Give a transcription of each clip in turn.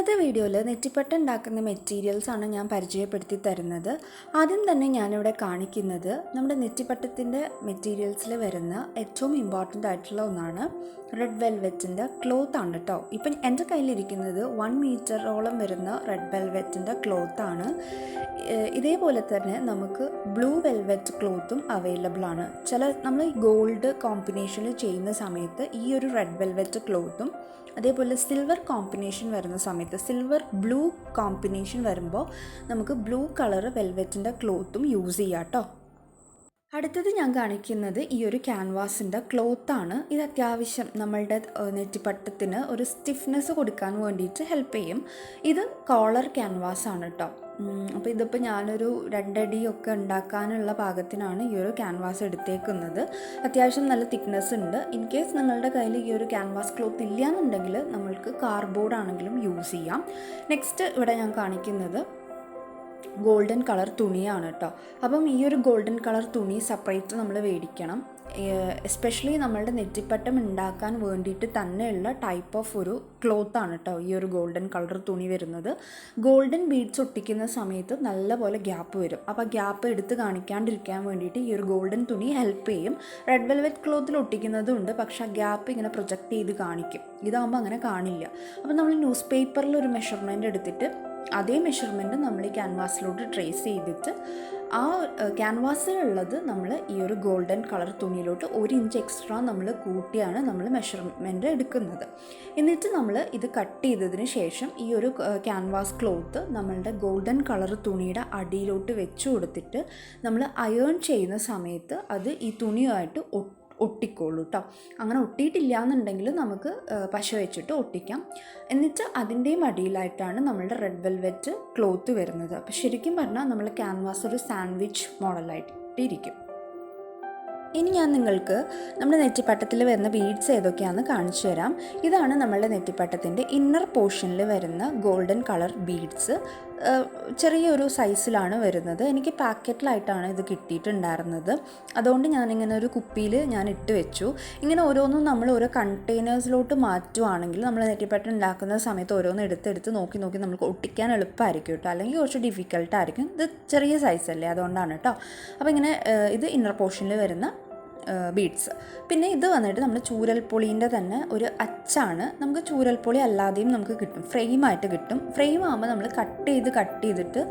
ഇന്നത്തെ വീഡിയോയിൽ നെറ്റിപ്പട്ട ഉണ്ടാക്കുന്ന മെറ്റീരിയൽസാണ് ഞാൻ പരിചയപ്പെടുത്തി തരുന്നത്. ആദ്യം തന്നെ ഞാനിവിടെ കാണിക്കുന്നത് നമ്മുടെ നെറ്റിപ്പട്ടത്തിന്റെ മെറ്റീരിയൽസിൽ വരുന്ന ഏറ്റവും ഇമ്പോർട്ടന്റ് ആയിട്ടുള്ള ഒന്നാണ് റെഡ് വെൽവെറ്റിന്റെ ക്ലോത്ത് ആണ് കേട്ടോ ഇപ്പം എന്റെ കയ്യിലിരിക്കുന്നത് വൺ മീറ്ററോളം വരുന്ന റെഡ് വെൽവെറ്റിന്റെ ക്ലോത്താണ് ഇതേപോലെ തന്നെ നമുക്ക് ബ്ലൂ വെൽവെറ്റ് ക്ലോത്തും അവൈലബിൾ ആണ്. ചില നമ്മൾ ഗോൾഡ് കോമ്പിനേഷനിൽ ചെയ്യുന്ന സമയത്ത് ഈ ഒരു റെഡ് വെൽവെറ്റ് ക്ലോത്തും അതേപോലെ സിൽവർ കോമ്പിനേഷൻ വരുന്ന സമയത്ത് സിൽവർ ബ്ലൂ കോമ്പിനേഷൻ വരുമ്പോൾ നമുക്ക് ബ്ലൂ കളർ വെൽവെറ്റിന്റെ ക്ലോത്തും യൂസ് ചെയ്യാം കേട്ടോ അടുത്തത് ഞാൻ കാണിക്കുന്നത് ഈ ഒരു ക്യാൻവാസിന്റെ ക്ലോത്താണ് ഇത് അത്യാവശ്യം നമ്മളുടെ നെറ്റിപ്പട്ടത്തിന് ഒരു സ്റ്റിഫ്നെസ് കൊടുക്കാൻ വേണ്ടിയിട്ട് ഹെൽപ്പ് ചെയ്യും. ഇത് കോളർ ക്യാൻവാസ് ആണ് കേട്ടോ അപ്പോൾ ഇതിപ്പോൾ ഞാനൊരു രണ്ടടിയൊക്കെ ഉണ്ടാക്കാനുള്ള പാകത്തിനാണ് ഈ ഒരു ക്യാൻവാസ് എടുത്തേക്കുന്നത്. അത്യാവശ്യം നല്ല തിക്നെസ് ഉണ്ട്. ഇൻ കേസ് നിങ്ങളുടെ കയ്യിൽ ഈ ഒരു ക്യാൻവാസ് ക്ലോത്ത് ഇല്ല എന്നുണ്ടെങ്കിൽ നമ്മൾക്ക് കാർഡ്ബോർഡ് ആണെങ്കിലും യൂസ് ചെയ്യാം. നെക്സ്റ്റ് ഇവിടെ ഞാൻ കാണിക്കുന്നത് ഗോൾഡൻ കളർ തുണിയാണ് കേട്ടോ. അപ്പം ഈ ഒരു ഗോൾഡൻ കളർ തുണി സെപ്പറേറ്റ് നമ്മൾ മേടിക്കണം എസ്പെഷ്യലി നമ്മളുടെ നെറ്റിപ്പട്ടം ഉണ്ടാക്കാൻ വേണ്ടിയിട്ട് തന്നെയുള്ള ടൈപ്പ് ഓഫ് ഒരു ക്ലോത്ത് ആണ് കേട്ടോ ഈ ഒരു ഗോൾഡൻ കളർ തുണി വരുന്നത്. ഗോൾഡൻ ബീഡ്സ് ഒട്ടിക്കുന്ന സമയത്ത് നല്ലപോലെ ഗ്യാപ്പ് വരും. അപ്പോൾ ഗ്യാപ്പ് എടുത്ത് കാണിക്കാണ്ടിരിക്കാൻ വേണ്ടിയിട്ട് ഈ ഒരു ഗോൾഡൻ തുണി ഹെൽപ്പ് ചെയ്യും. റെഡ് വെൽവെറ്റ് ക്ലോത്തിൽ ഒട്ടിക്കുന്നതും ഉണ്ട്. പക്ഷേ ആ ഗ്യാപ്പ് ഇങ്ങനെ പ്രൊജക്റ്റ് ചെയ്ത് കാണിക്കും. ഇതാകുമ്പോൾ അങ്ങനെ കാണില്ല. അപ്പോൾ നമ്മൾ ന്യൂസ് പേപ്പറിൽ ഒരു മെഷർമെന്റ് എടുത്തിട്ട് അതേ മെഷർമെന്റ് നമ്മൾ ഈ ക്യാൻവാസിലോട്ട് ട്രേസ് ചെയ്തിട്ട് ആ ക്യാൻവാസിലുള്ളത് നമ്മൾ ഈ ഒരു ഗോൾഡൻ കളർ തുണിയിലോട്ട് ഒരു ഇഞ്ച് എക്സ്ട്രാ നമ്മൾ കൂട്ടിയാണ് നമ്മൾ മെഷർമെന്റ് എടുക്കുന്നത്. എന്നിട്ട് നമ്മൾ ഇത് കട്ട് ചെയ്തതിന് ശേഷം ഈ ഒരു ക്യാൻവാസ് ക്ലോത്ത് നമ്മളുടെ ഗോൾഡൻ കളർ തുണിയുടെ അടിയിലോട്ട് വെച്ച് കൊടുത്തിട്ട് നമ്മൾ അയേൺ ചെയ്യുന്ന സമയത്ത് അത് ഈ തുണിയുമായിട്ട് ഒട്ടും ഒട്ടിക്കോളൂ കേട്ടോ അങ്ങനെ ഒട്ടിയിട്ടില്ല എന്നുണ്ടെങ്കിൽ നമുക്ക് പശ വെച്ചിട്ട് ഒട്ടിക്കാം. എന്നിട്ട് അതിന്റെയും അടിയിലായിട്ടാണ് നമ്മളുടെ റെഡ് വെൽവെറ്റ് ക്ലോത്ത് വരുന്നത്. അപ്പോൾ ശരിക്കും പറഞ്ഞാൽ നമ്മൾ ക്യാൻവാസ് ഒരു സാൻഡ്വിച്ച് മോഡലായിട്ട് ഇരിക്കും ഇനി ഞാൻ നിങ്ങൾക്ക് നമ്മുടെ നെറ്റിപ്പട്ടത്തിൽ വരുന്ന ബീഡ്സ് ഏതൊക്കെയാണെന്ന് കാണിച്ചു തരാം. ഇതാണ് നമ്മളുടെ നെറ്റിപ്പട്ടത്തിന്റെ ഇന്നർ പോർഷനിൽ വരുന്ന ഗോൾഡൻ കളർ ബീഡ്സ് ചെറിയൊരു സൈസിലാണ് വരുന്നത്. എനിക്ക് പാക്കറ്റിലായിട്ടാണ് ഇത് കിട്ടിയിട്ടുണ്ടായിരുന്നത്. അതുകൊണ്ട് ഞാനിങ്ങനെ ഒരു കുപ്പിയിൽ ഞാൻ ഇട്ട് വെച്ചു. ഇങ്ങനെ ഓരോന്നും നമ്മൾ ഓരോ കണ്ടെയ്നേഴ്സിലോട്ട് മാറ്റുവാണെങ്കിൽ നമ്മൾ നെറ്റിപ്പട്ട ഉണ്ടാക്കുന്ന സമയത്ത് ഓരോന്ന് എടുത്തെടുത്ത് നോക്കി നോക്കി നമുക്ക് ഒട്ടിക്കാൻ എളുപ്പമായിരിക്കും കേട്ടോ. അല്ലെങ്കിൽ കുറച്ച് ഡിഫിക്കൽട്ടായിരിക്കും ഇത് ചെറിയ സൈസല്ലേ അതുകൊണ്ടാണ് കേട്ടോ. അപ്പോൾ ഇങ്ങനെ ഇത് ഇന്നർ പോർഷനിൽ വരുന്ന ബീഡ്സ് പിന്നെ ഇത് വന്നിട്ട് നമ്മൾ ചൂരൽപ്പൊളീന്റെ തന്നെ ഒരു അച്ചാണ് നമുക്ക് ചൂരൽപ്പൊളി അല്ലാതെയും നമുക്ക് കിട്ടും. ഫ്രെയിമായിട്ട് കിട്ടും. ഫ്രെയിം ആകുമ്പോൾ നമ്മൾ കട്ട് ചെയ്ത് കട്ട് ചെയ്തിട്ട്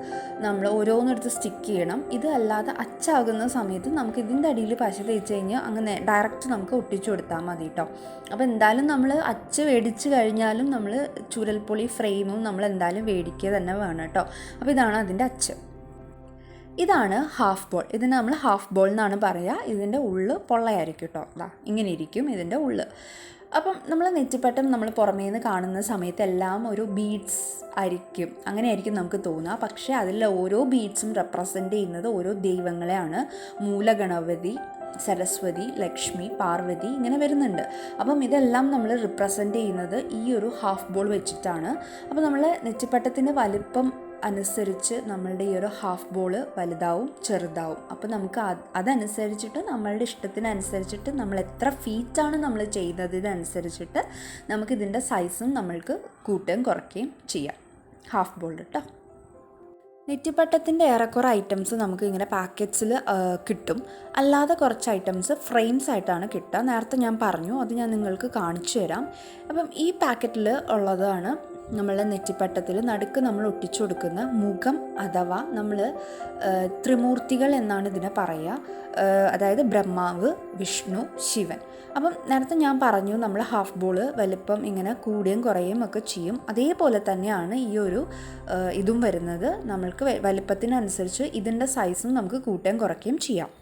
നമ്മൾ ഓരോന്നെടുത്ത് സ്റ്റിക്ക് ചെയ്യണം. ഇത് അല്ലാതെ അച്ചാകുന്ന സമയത്ത് നമുക്ക് ഇതിന്റെ അടിയിൽ പശ തേച്ച് കഴിഞ്ഞാൽ അങ്ങനെ ഡയറക്റ്റ് നമുക്ക് ഒട്ടിച്ചു കൊടുത്താൽ മതി കേട്ടോ അപ്പോൾ എന്തായാലും നമ്മൾ അച്ച് മേടിച്ച് കഴിഞ്ഞാലും നമ്മൾ ചൂരൽപൊളി ഫ്രെയിമും നമ്മൾ എന്തായാലും മേടിക്കുക തന്നെ വേണം കേട്ടോ അപ്പോൾ ഇതാണ് അതിന്റെ അച്ച്. ഇതാണ് ഹാഫ് ബോൾ ഇതിന് നമ്മൾ ഹാഫ് ബോൾ എന്നാണ് പറയുക ഇതിന്റെ ഉള്ള് പൊള്ളയായിരിക്കും കേട്ടോ അതാ ഇങ്ങനെ ഇരിക്കും ഇതിന്റെ ഉള്ള്. അപ്പം നമ്മൾ നെറ്റിപ്പട്ടം നമ്മൾ പുറമേ നിന്ന് കാണുന്ന സമയത്തെല്ലാം ഒരു ബീഡ്സ് ആയിരിക്കും. അങ്ങനെ ആയിരിക്കും നമുക്ക് തോന്നുക പക്ഷേ അതിൽ ഓരോ ബീഡ്സും റെപ്രസെന്റ് ചെയ്യുന്നത് ഓരോ ദൈവങ്ങളെയാണ്. മൂലഗണപതി സരസ്വതി ലക്ഷ്മി പാർവതി ഇങ്ങനെ വരുന്നുണ്ട്. അപ്പം ഇതെല്ലാം നമ്മൾ റിപ്രസെന്റ് ചെയ്യുന്നത് ഈ ഒരു ഹാഫ് ബോൾ വെച്ചിട്ടാണ്. അപ്പോൾ നമ്മൾ നെറ്റിപ്പട്ടത്തിന്റെ വലിപ്പം അനുസരിച്ച് നമ്മളുടെ ഈ ഒരു ഹാഫ് ബോൾ വലുതാവും ചെറുതാവും. അപ്പോൾ നമുക്ക് അതനുസരിച്ചിട്ട് നമ്മളുടെ ഇഷ്ടത്തിനനുസരിച്ചിട്ട് നമ്മൾ എത്ര ഫീറ്റാണ് നമ്മൾ ചെയ്യുന്നത് ഇതനുസരിച്ചിട്ട് നമുക്ക് ഇതിന്റെ സൈസും നമ്മൾക്ക് കൂട്ടുകയും കുറയ്ക്കുകയും ചെയ്യാം. ഹാഫ് ബോൾ കേട്ടോ നെറ്റിപ്പട്ടത്തിന്റെ ഏറെക്കുറെ ഐറ്റംസ് നമുക്ക് ഇങ്ങനെ പാക്കറ്റ്സിൽ കിട്ടും. അല്ലാതെ കുറച്ച് ഐറ്റംസ് ഫ്രെയിംസ് ആയിട്ടാണ് കിട്ടുക. നേരത്തെ ഞാൻ പറഞ്ഞു അത് ഞാൻ നിങ്ങൾക്ക് കാണിച്ചു തരാം. അപ്പം ഈ പാക്കറ്റിൽ ഉള്ളതാണ് നമ്മളുടെ നെറ്റിപ്പട്ടത്തിൽ നടുക്ക് നമ്മൾ ഒട്ടിച്ചു കൊടുക്കുന്ന മുഖം അഥവാ നമ്മൾ ത്രിമൂർത്തികൾ എന്നാണ് ഇതിനെ പറയുക. അതായത് ബ്രഹ്മാവ് വിഷ്ണു ശിവൻ. അപ്പം നേരത്തെ ഞാൻ പറഞ്ഞു നമ്മൾ ഹാഫ് ബോൾ വലിപ്പം ഇങ്ങനെ കൂടുകയും കുറയുകയും ഒക്കെ ചെയ്യും. അതേപോലെ തന്നെയാണ് ഈ ഒരു ഇതും വരുന്നത്. നമ്മൾക്ക് വലിപ്പത്തിനനുസരിച്ച് ഇതിന്റെ സൈസും നമുക്ക് കൂട്ടുകയും കുറയ്ക്കുകയും ചെയ്യാം.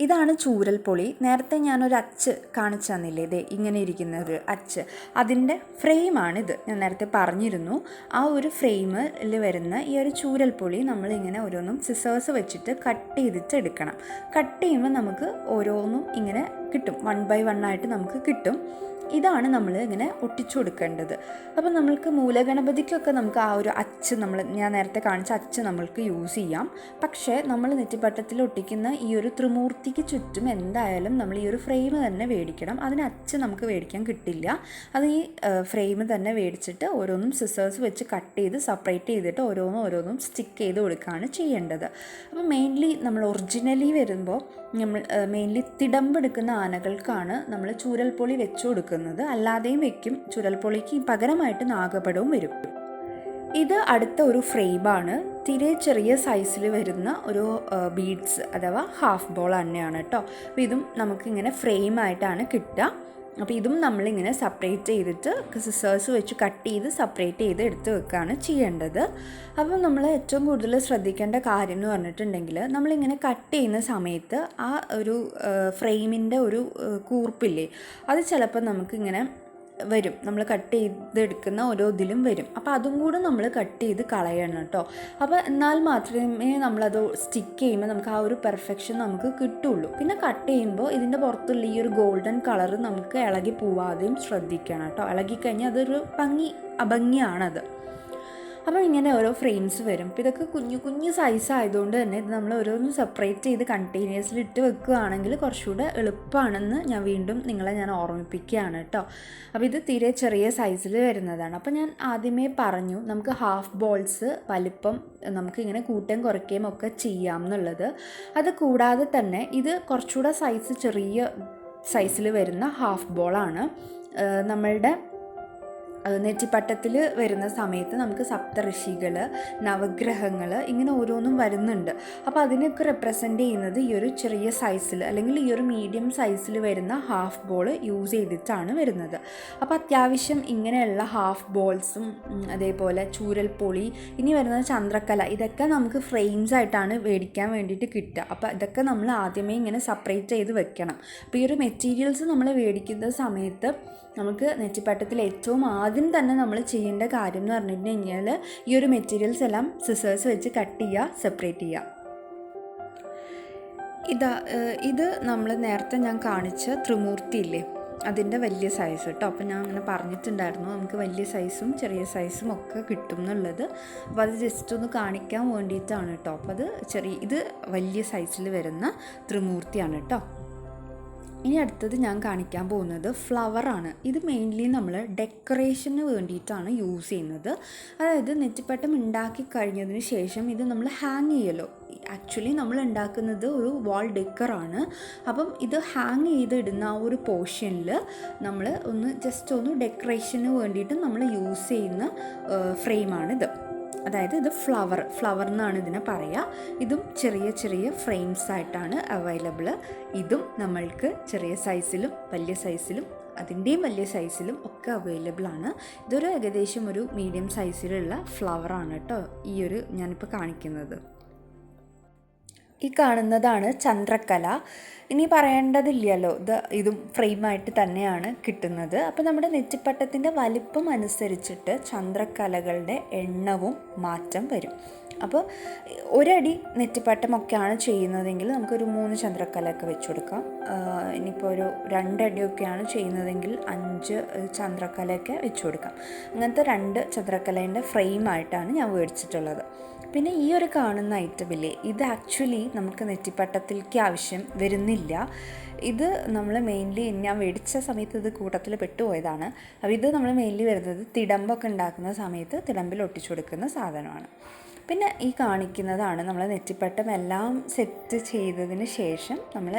ഇതാണ് ചൂരൽപ്പൊളി നേരത്തെ ഞാനൊരു അച്ച് കാണിച്ചു തന്നില്ലേ? ഇതേ ഇങ്ങനെ ഇരിക്കുന്ന ഒരു അച്ച്. അതിന്റെ ഫ്രെയിമാണിത്. ഞാൻ നേരത്തെ പറഞ്ഞിരുന്നു. ആ ഒരു ഫ്രെയിമിൽ വരുന്ന ഈ ഒരു ചൂരൽപ്പൊളി നമ്മളിങ്ങനെ ഓരോന്നും സിസേഴ്സ് വെച്ചിട്ട് കട്ട് ചെയ്തിട്ട് എടുക്കണം കട്ട് ചെയ്യുമ്പോൾ നമുക്ക് ഓരോന്നും ഇങ്ങനെ കിട്ടും. വൺ ബൈ വൺ ആയിട്ട് നമുക്ക് കിട്ടും. ഇതാണ് നമ്മൾ ഇങ്ങനെ ഒട്ടിച്ചു കൊടുക്കേണ്ടത്. അപ്പം നമ്മൾക്ക് മൂലഗണപതിക്കൊക്കെ നമുക്ക് ആ ഒരു അച്ച് നമ്മൾ ഞാൻ നേരത്തെ കാണിച്ച അച്ച് നമ്മൾക്ക് യൂസ് ചെയ്യാം. പക്ഷേ നമ്മൾ നെറ്റിപ്പട്ടത്തിൽ ഒട്ടിക്കുന്ന ഈ ഒരു ത്രിമൂർത്തിക്ക് ചുറ്റും എന്തായാലും നമ്മൾ ഈ ഒരു ഫ്രെയിം തന്നെ മേടിക്കണം. അതിന് അച്ച് നമുക്ക് മേടിക്കാൻ കിട്ടില്ല. അത് ഈ ഫ്രെയിം തന്നെ മേടിച്ചിട്ട് ഓരോന്നും സിസേഴ്സ് വെച്ച് കട്ട് ചെയ്ത് സെപ്പറേറ്റ് ചെയ്തിട്ട് ഓരോന്നും ഓരോന്നും സ്റ്റിക്ക് ചെയ്ത് കൊടുക്കുകയാണ് ചെയ്യേണ്ടത്. അപ്പോൾ മെയിൻലി നമ്മൾ ഒറിജിനലി വരുമ്പോൾ നമ്മൾ മെയിൻലി തിടമ്പെടുക്കുന്ന ആനകൾക്കാണ് നമ്മൾ ചൂരൽപ്പൊളി വെച്ചു കൊടുക്കുന്നത്. അല്ലാതെയും വെക്കും. ചുരൽപൊളിക്ക് പകരമായിട്ട് നാഗപടവും വരും. ഇത് അടുത്ത ഒരു ഫ്രെയിമാണ്. തിരെ ചെറിയ സൈസിൽ വരുന്ന ഒരു ബീഡ്സ് അഥവാ ഹാഫ് ബോൾ തന്നെയാണ് കേട്ടോ അപ്പോൾ ഇതും നമുക്കിങ്ങനെ ഫ്രെയിമായിട്ടാണ് കിട്ടുക. അപ്പോൾ ഇതും നമ്മളിങ്ങനെ സെപ്പറേറ്റ് ചെയ്തിട്ട് സിസേഴ്സ് വെച്ച് കട്ട് ചെയ്ത് സെപ്പറേറ്റ് ചെയ്ത് എടുത്ത് വെക്കുകയാണ് ചെയ്യേണ്ടത്. അപ്പോൾ നമ്മൾ ഏറ്റവും കൂടുതൽ ശ്രദ്ധിക്കേണ്ട കാര്യം എന്ന് പറഞ്ഞിട്ടുണ്ടെങ്കിൽ നമ്മളിങ്ങനെ കട്ട് ചെയ്യുന്ന സമയത്ത് ആ ഒരു ഫ്രെയിമിന്റെ ഒരു കൂർപ്പില്ലേ അത് ചിലപ്പോൾ നമുക്കിങ്ങനെ വരും. നമ്മൾ കട്ട് ചെയ്തെടുക്കുന്ന ഓരോ ഇതിലും വരും. അപ്പോൾ അതും കൂടെ നമ്മൾ കട്ട് ചെയ്ത് കളയണം കേട്ടോ. അപ്പോൾ എന്നാൽ മാത്രമേ നമ്മളത് സ്റ്റിക്ക് ചെയ്യുമ്പോൾ നമുക്ക് ആ ഒരു പെർഫെക്ഷൻ നമുക്ക് കിട്ടുള്ളൂ. പിന്നെ കട്ട് ചെയ്യുമ്പോൾ ഇതിന്റെ പുറത്തുള്ള ഈ ഒരു ഗോൾഡൻ കളർ നമുക്ക് ഇളകി പോവാതെയും ശ്രദ്ധിക്കണം കേട്ടോ. ഇളകിക്കഴിഞ്ഞാൽ അതൊരു ഭംഗി അഭംഗിയാണത്. അപ്പോൾ ഇങ്ങനെ ഓരോ ഫ്രെയിംസ് വരും. അപ്പോൾ ഇതൊക്കെ കുഞ്ഞു കുഞ്ഞു സൈസ് ആയതുകൊണ്ട് തന്നെ ഇത് നമ്മൾ ഓരോന്നും സെപ്പറേറ്റ് ചെയ്ത് കണ്ടെയ്നേഴ്സിൽ ഇട്ട് വെക്കുകയാണെങ്കിൽ കുറച്ചുകൂടെ എളുപ്പമാണെന്ന് ഞാൻ വീണ്ടും നിങ്ങളെ ഞാൻ ഓർമ്മിപ്പിക്കുകയാണ് കേട്ടോ. അപ്പോൾ ഇത് തീരെ ചെറിയ സൈസിൽ വരുന്നതാണ്. അപ്പോൾ ഞാൻ ആദ്യമേ പറഞ്ഞു നമുക്ക് ഹാഫ് ബോൾസ് വലിപ്പം നമുക്കിങ്ങനെ കൂട്ടുകയും കുറയ്ക്കുകയും ഒക്കെ ചെയ്യാം എന്നുള്ളത്. അത് കൂടാതെ തന്നെ ഇത് കുറച്ചുകൂടെ സൈസ് ചെറിയ സൈസിൽ വരുന്ന ഹാഫ് ബോളാണ് നമ്മളുടെ നെറ്റിപ്പട്ടത്തിൽ വരുന്ന സമയത്ത് നമുക്ക് സപ്തഋഷികൾ നവഗ്രഹങ്ങൾ ഇങ്ങനെ ഓരോന്നും വരുന്നുണ്ട്. അപ്പോൾ അതിനൊക്കെ റെപ്രസെന്റ് ചെയ്യുന്നത് ഈ ഒരു ചെറിയ സൈസിൽ അല്ലെങ്കിൽ ഈ ഒരു മീഡിയം സൈസിൽ വരുന്ന ഹാഫ് ബോൾ യൂസ് ചെയ്തിട്ടാണ് വരുന്നത്. അപ്പോൾ അത്യാവശ്യം ഇങ്ങനെയുള്ള ഹാഫ് ബോൾസും അതേപോലെ ചൂരൽപ്പൊളി ഇനി വരുന്ന ചന്ദ്രക്കല ഇതൊക്കെ നമുക്ക് ഫ്രെയിംസ് ആയിട്ടാണ് മേടിക്കാൻ വേണ്ടിയിട്ട് കിട്ടുക. അപ്പോൾ ഇതൊക്കെ നമ്മൾ ആദ്യമേ ഇങ്ങനെ സെപ്പറേറ്റ് ചെയ്ത് വെക്കണം. അപ്പോൾ ഈ ഒരു മെറ്റീരിയൽസ് നമ്മൾ മേടിക്കുന്ന സമയത്ത് നമുക്ക് നെറ്റിപ്പട്ടത്തിൽ ഏറ്റവും ആദ്യം തന്നെ നമ്മൾ ചെയ്യേണ്ട കാര്യം എന്ന് പറഞ്ഞിട്ട് കഴിഞ്ഞാൽ ഈ ഒരു മെറ്റീരിയൽസ് എല്ലാം സിസേഴ്സ് വെച്ച് കട്ട് ചെയ്യുക സെപ്പറേറ്റ് ചെയ്യുക. ഇതാ ഇത് നമ്മൾ നേരത്തെ ഞാൻ കാണിച്ച ത്രിമൂർത്തി ഇല്ലേ? അതിന്റെ വലിയ സൈസ് കേട്ടോ അപ്പം ഞാൻ അങ്ങനെ പറഞ്ഞിട്ടുണ്ടായിരുന്നു. നമുക്ക് വലിയ സൈസും ചെറിയ സൈസും ഒക്കെ കിട്ടും എന്നുള്ളത്. അപ്പോൾ അത് ജസ്റ്റ് ഒന്ന് കാണിക്കാൻ വേണ്ടിയിട്ടാണ് കേട്ടോ അപ്പോൾ അത് ചെറിയ ഇത് വലിയ സൈസിൽ വരുന്ന ത്രിമൂർത്തിയാണ് കേട്ടോ ഇനി അടുത്തത് ഞാൻ കാണിക്കാൻ പോകുന്നത് ഫ്ലവറാണ് ഇത് മെയിൻലി നമ്മൾ ഡെക്കറേഷന് വേണ്ടിയിട്ടാണ് യൂസ് ചെയ്യുന്നത്. അതായത് നെറ്റിപ്പട്ടം ഉണ്ടാക്കി കഴിഞ്ഞതിന് ശേഷം ഇത് നമ്മൾ ഹാങ് ചെയ്യലോ? ആക്ച്വലി നമ്മൾ ഉണ്ടാക്കുന്നത് ഒരു വാൾ ഡെക്കറാണ് അപ്പം ഇത് ഹാങ് ചെയ്തിടുന്ന ആ ഒരു പോർഷനിൽ നമ്മൾ ഒന്ന് ജസ്റ്റ് ഒന്ന് ഡെക്കറേഷന് വേണ്ടിയിട്ട് നമ്മൾ യൂസ് ചെയ്യുന്ന ഫ്രെയിമാണിത് അതായത് ഇത് ഫ്ലവർ ഫ്ലവർ എന്നാണ് ഇതിനെ പറയുക ഇതും ചെറിയ ചെറിയ ഫ്രെയിംസ് ആയിട്ടാണ് അവൈലബിൾ ഇതും നമ്മൾക്ക് ചെറിയ സൈസിലും വലിയ സൈസിലും അതിന്റെയും വലിയ സൈസിലും ഒക്കെ അവൈലബിൾ ആണ്. ഇതൊരു ഏകദേശം ഒരു മീഡിയം സൈസിലുള്ള ഫ്ലവറാണ് കേട്ടോ ഈ ഒരു ഞാനിപ്പോൾ കാണിക്കുന്നത്. ഈ കാണുന്നതാണ് ചന്ദ്രക്കല ഇനി പറയേണ്ടതില്ലല്ലോ ഇത് ഇതും ഫ്രെയിമായിട്ട് തന്നെയാണ് കിട്ടുന്നത്. അപ്പോൾ നമ്മുടെ നെറ്റിപ്പട്ടത്തിന്റെ വലിപ്പം അനുസരിച്ചിട്ട് ചന്ദ്രക്കലകളുടെ എണ്ണവും മാറ്റം വരും. അപ്പോൾ ഒരടി നെറ്റിപ്പട്ടമൊക്കെയാണ് ചെയ്യുന്നതെങ്കിൽ നമുക്കൊരു മൂന്ന് ചന്ദ്രക്കലയൊക്കെ വെച്ച് കൊടുക്കാം ഇനിയിപ്പോൾ ഒരു രണ്ടടിയൊക്കെയാണ് ചെയ്യുന്നതെങ്കിൽ അഞ്ച് ചന്ദ്രക്കലയൊക്കെ വെച്ച് കൊടുക്കാം അങ്ങനത്തെ രണ്ട് ചന്ദ്രക്കലേന്റെ ഫ്രെയിമായിട്ടാണ് ഞാൻ മേടിച്ചിട്ടുള്ളത് പിന്നെ ഈ ഒരു കാണുന്ന ഐറ്റമില്ലേ ഇത് ആക്ച്വലി നമുക്ക് നെറ്റിപ്പട്ടത്തിലേക്ക് ആവശ്യം വരുന്നില്ല. ഇത് നമ്മൾ മെയിൻലി ഞാൻ മേടിച്ച സമയത്ത് ഇത് കൂട്ടത്തിൽ പെട്ടുപോയതാണ്. അപ്പോൾ ഇത് നമ്മൾ മെയിൻലി വരുന്നത് തിടമ്പൊക്കെ ഉണ്ടാക്കുന്ന സമയത്ത് തിടമ്പിൽ ഒട്ടിച്ചു കൊടുക്കുന്ന സാധനമാണ്. പിന്നെ ഈ കാണിക്കുന്നതാണ് നമ്മൾ നെറ്റിപ്പട്ടം എല്ലാം സെറ്റ് ചെയ്തതിന് ശേഷം നമ്മൾ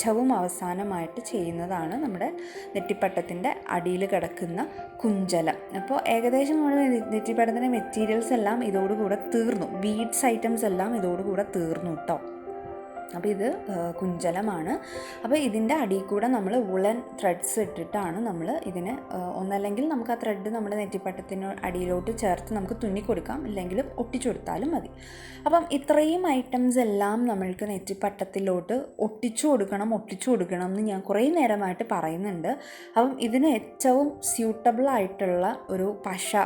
ഏറ്റവും അവസാനമായിട്ട് ചെയ്യുന്നതാണ് നമ്മുടെ നെറ്റിപ്പട്ടത്തിന്റെ അടിയിൽ കിടക്കുന്ന കുഞ്ചലം. അപ്പോൾ ഏകദേശം നമ്മുടെ നെറ്റിപ്പട്ടത്തിന്റെ മെറ്റീരിയൽസ് എല്ലാം ഇതോടുകൂടെ തീർന്നു. ബീഡ്സ് ഐറ്റംസ് എല്ലാം ഇതോടുകൂടെ തീർന്നു കേട്ടോ അപ്പോൾ ഇത് കുഞ്ചലമാണ്. അപ്പോൾ ഇതിന്റെ അടി കൂടെ നമ്മൾ ഉളൻ ത്രെഡ്സ് ഇട്ടിട്ടാണ് നമ്മൾ ഇതിന് ഒന്നല്ലെങ്കിൽ നമുക്ക് ആ ത്രെഡ് നമ്മുടെ നെറ്റിപ്പട്ടത്തിന് അടിയിലോട്ട് ചേർത്ത് നമുക്ക് തുന്നി കൊടുക്കാം. ഇല്ലെങ്കിലും ഒട്ടിച്ചു കൊടുത്താലും മതി. അപ്പം ഇത്രയും ഐറ്റംസ് എല്ലാം നമ്മൾക്ക് നെറ്റിപ്പട്ടത്തിലോട്ട് ഒട്ടിച്ചു കൊടുക്കണം ഒട്ടിച്ചു കൊടുക്കണം എന്ന് ഞാൻ കുറേ നേരമായിട്ട് പറയുന്നുണ്ട്. അപ്പം ഇതിന് ഏറ്റവും സ്യൂട്ടബിൾ ആയിട്ടുള്ള ഒരു പശ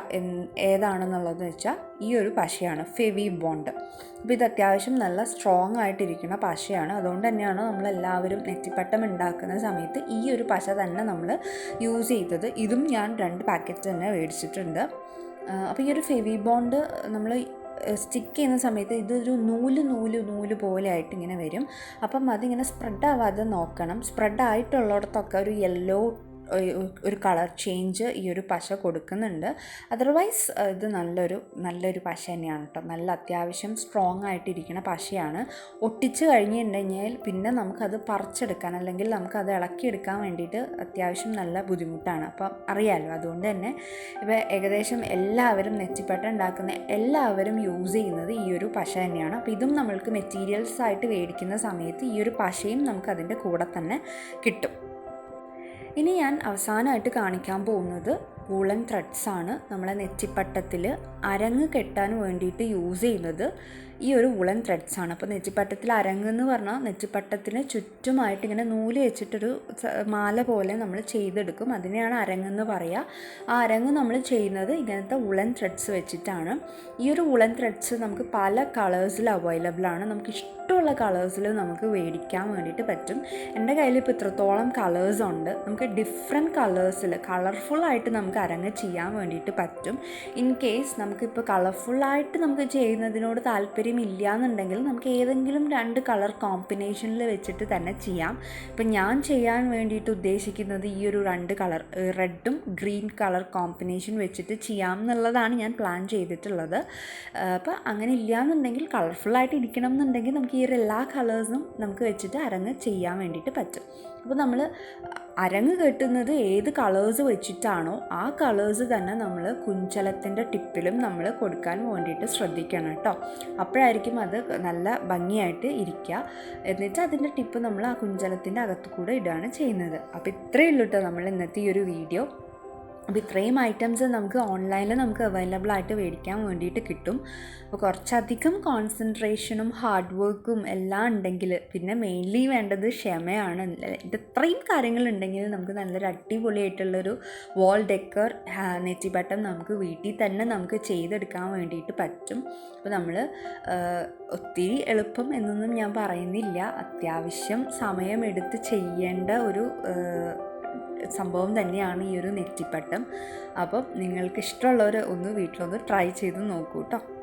ഏതാണെന്നുള്ളതെന്ന് വെച്ചാൽ ഈ ഒരു പശയാണ് ഫെവി ബോണ്ട് അപ്പോൾ ഇത് അത്യാവശ്യം നല്ല സ്ട്രോങ് ആയിട്ടിരിക്കുന്ന പശയാണ്. അതുകൊണ്ട് തന്നെയാണ് നമ്മളെല്ലാവരും നെറ്റിപ്പട്ടം ഉണ്ടാക്കുന്ന സമയത്ത് ഈ ഒരു പശ തന്നെ നമ്മൾ യൂസ് ചെയ്തത്. ഇതും ഞാൻ രണ്ട് പാക്കറ്റ് തന്നെ മേടിച്ചിട്ടുണ്ട്. അപ്പോൾ ഈ ഒരു ഫെവി ബോണ്ട് നമ്മൾ സ്റ്റിക്ക് ചെയ്യുന്ന സമയത്ത് ഇതൊരു നൂൽ നൂൽ നൂൽ പോലെ ആയിട്ട് ഇങ്ങനെ വരും. അപ്പം അതിങ്ങനെ സ്പ്രെഡ് ആവാതെ നോക്കണം. സ്പ്രെഡ് ആയിട്ടുള്ളിടത്തൊക്കെ ഒരു യെല്ലോ ഒരു കളർ ചേഞ്ച് ഈ ഒരു പശ കൊടുക്കുന്നുണ്ട്. അതർവൈസ് ഇത് നല്ലൊരു നല്ലൊരു പശ തന്നെയാണ് കേട്ടോ നല്ല അത്യാവശ്യം സ്ട്രോങ് ആയിട്ടിരിക്കുന്ന പശയാണ്. ഒട്ടിച്ച് കഴിഞ്ഞിട്ടുണ്ടെങ്കിൽ പിന്നെ നമുക്കത് പറിച്ചെടുക്കാൻ അല്ലെങ്കിൽ നമുക്കത് ഇളക്കിയെടുക്കാൻ വേണ്ടിയിട്ട് അത്യാവശ്യം നല്ല ബുദ്ധിമുട്ടാണ്. അപ്പം അറിയാമല്ലോ അതുകൊണ്ട് തന്നെ ഇപ്പോൾ ഏകദേശം എല്ലാവരും നെറ്റിപ്പട്ട ഉണ്ടാക്കുന്ന എല്ലാവരും യൂസ് ചെയ്യുന്നത് ഈ ഒരു പശ തന്നെയാണ്. അപ്പോൾ ഇതും നമ്മൾക്ക് മെറ്റീരിയൽസ് ആയിട്ട് മേടിക്കുന്ന സമയത്ത് ഈ ഒരു പശയും നമുക്ക് അതിന്റെ കൂടെ തന്നെ കിട്ടും. ഇനി ഞാൻ അവസാനമായിട്ട് കാണിക്കാൻ പോകുന്നത് വൂളൻ ത്രെഡ്സ് ആണ് നമ്മളെ നെറ്റിപ്പട്ടത്തിൽ അരങ്ങ് കെട്ടാൻ വേണ്ടിയിട്ട് യൂസ് ചെയ്യുന്നത്. ഈ ഒരു വുളൻ ത്രെഡ്സ് ആണ്. അപ്പോൾ നെറ്റിപ്പട്ടത്തിൽ അരങ്ങ് എന്ന് പറഞ്ഞാൽ നെറ്റിപ്പട്ടത്തിന് ചുറ്റുമായിട്ട് ഇങ്ങനെ നൂൽ വെച്ചിട്ടൊരു മാല പോലെ നമ്മൾ ചെയ്തെടുക്കും. അതിനെയാണ് അരങ്ങെന്ന് പറയുക ആ അരങ്ങ് നമ്മൾ ചെയ്യുന്നത് ഇങ്ങനത്തെ വുളൻ ത്രെഡ്സ് വെച്ചിട്ടാണ്. ഈ ഒരു വുളൻ ത്രെഡ്സ് നമുക്ക് പല കളേഴ്സിൽ അവൈലബിൾ ആണ്. നമുക്ക് ഇഷ്ടമുള്ള കളേഴ്സിൽ നമുക്ക് മേടിക്കാൻ വേണ്ടിയിട്ട് പറ്റും. എന്റെ കയ്യിൽ ഇപ്പോൾ ഇത്രത്തോളം കളേഴ്സ് ഉണ്ട്. നമുക്ക് ഡിഫറെന്റ് കളേഴ്സിൽ കളർഫുൾ ആയിട്ട് നമുക്ക് അരങ്ങ് ചെയ്യാൻ വേണ്ടിയിട്ട് പറ്റും. ഇൻ കേസ് നമുക്കിപ്പോൾ കളർഫുള്ളായിട്ട് നമുക്ക് ചെയ്യുന്നതിനോട് താല്പര്യം ഇല്ല എന്നുണ്ടെങ്കിൽ നമുക്ക് ഏതെങ്കിലും രണ്ട് കളർ കോമ്പിനേഷനിൽ വെച്ചിട്ട് തന്നെ ചെയ്യാം. ഇപ്പം ഞാൻ ചെയ്യാൻ വേണ്ടിയിട്ട് ഉദ്ദേശിക്കുന്നത് ഈ ഒരു രണ്ട് കളർ റെഡും ഗ്രീൻ കളർ കോമ്പിനേഷൻ വെച്ചിട്ട് ചെയ്യാം എന്നുള്ളതാണ് ഞാൻ പ്ലാൻ ചെയ്തിട്ടുള്ളത്. അപ്പോൾ അങ്ങനെ ഇല്ല എന്നുണ്ടെങ്കിൽ കളർഫുള്ളായിട്ട് ഇരിക്കണം എന്നുണ്ടെങ്കിൽ നമുക്ക് ഈ ഒരു എല്ലാ കളേഴ്സും നമുക്ക് വെച്ചിട്ട് അരങ്ങ് ചെയ്യാൻ വേണ്ടിയിട്ട് പറ്റും. അപ്പോൾ നമ്മൾ അരങ്ങ് കെട്ടുന്നത് ഏത് കളേഴ്സ് വെച്ചിട്ടാണോ ആ കളേഴ്സ് തന്നെ നമ്മൾ കുഞ്ചലത്തിന്റെ ടിപ്പിലും നമ്മൾ കൊടുക്കാൻ വേണ്ടിയിട്ട് ശ്രദ്ധിക്കണം കേട്ടോ. അപ്പോഴായിരിക്കും അത് നല്ല ഭംഗിയായിട്ട് ഇരിക്കുക. എന്നിട്ട് അതിന്റെ ടിപ്പ് നമ്മൾ ആ കുഞ്ചലത്തിന്റെ അകത്തു കൂടെ ഇടുകയാണ് ചെയ്യുന്നത്. അപ്പോൾ ഇത്രയേ ഉള്ളൂ കേട്ടോ നമ്മൾ ഇന്നത്തെ ഈ ഒരു വീഡിയോ അപ്പോൾ ഇത്രയും ഐറ്റംസ് നമുക്ക് ഓൺലൈനിൽ നമുക്ക് അവൈലബിൾ ആയിട്ട് മേടിക്കാൻ വേണ്ടിയിട്ട് കിട്ടും. അപ്പോൾ കുറച്ചധികം കോൺസെൻട്രേഷനും ഹാർഡ് വർക്കും എല്ലാം ഉണ്ടെങ്കിൽ പിന്നെ മെയിൻലി വേണ്ടത് ക്ഷമയാണ്. ഇത് ഇത്രയും കാര്യങ്ങളുണ്ടെങ്കിൽ നമുക്ക് നല്ലൊരു അടിപൊളിയായിട്ടുള്ളൊരു വാൾ ഡെക്കർ നെറ്റി ബട്ടൺ നമുക്ക് വീട്ടിൽ തന്നെ നമുക്ക് ചെയ്തെടുക്കാൻ വേണ്ടിയിട്ട് പറ്റും. അപ്പോൾ നമ്മൾ ഒത്തിരി എളുപ്പം എന്നൊന്നും ഞാൻ പറയുന്നില്ല. അത്യാവശ്യം സമയമെടുത്ത് ചെയ്യേണ്ട ഒരു സംഭവം തന്നെയാണ് ഈ ഒരു നെറ്റിപ്പട്ടം. അപ്പം നിങ്ങൾക്ക് ഇഷ്ടമുള്ളവർ ഒന്ന് വീട്ടിലൊന്ന് ട്രൈ ചെയ്ത് നോക്കൂ കേട്ടോ